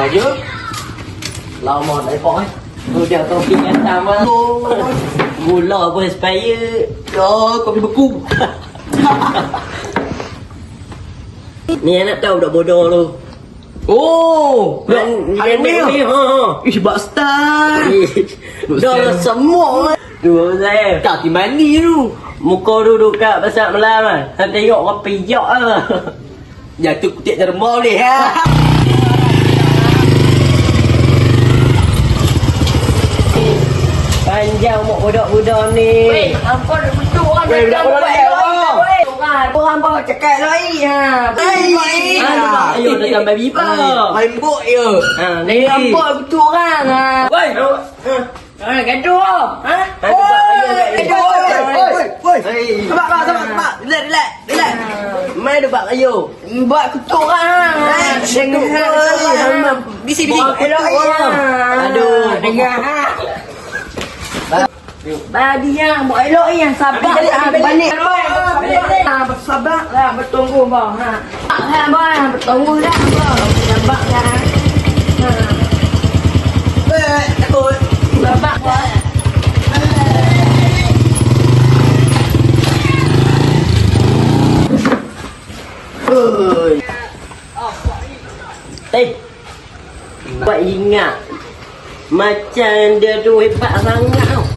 mà trước lo một đấy phổi tôi chờ tôi khi nhắn tao mà ngủ lò với space đó có cái bức cung nè nó đâu đậu bộ đồ luôn Oh, dan yang ni ha. Ih, bak star. Dah semua. Dua saya. Tak di mandi tu. Muka duduk kat pasar malam ah. Saya tengok kau pijak ah. Ya tu kutiak derma ni ha. budak-budak ni. Weh, ampun betul orang Weh, budak -budak budak -budak budak -budak budak -budak budak -budak budak -budak budak -budak budak -budak budak -budak budak -budak budak -budak ha. -budak Ha, -budak budak -budak budak -budak budak -budak budak -budak budak -budak budak -budak budak -budak kayu. Buat kutuk ah. Dengar. Bisi bisi. Aduh. Dengar. Badi yang buat elok yang balik, balik. balik. Ha, bersabar lah bertunggu bang. Ha. Ha, bang, bertunggu dah bang. Sabar lah. Ha. Eh, takut. Sabar bang. Oi. Eh. Buat ingat Macam dia tu hebat sangat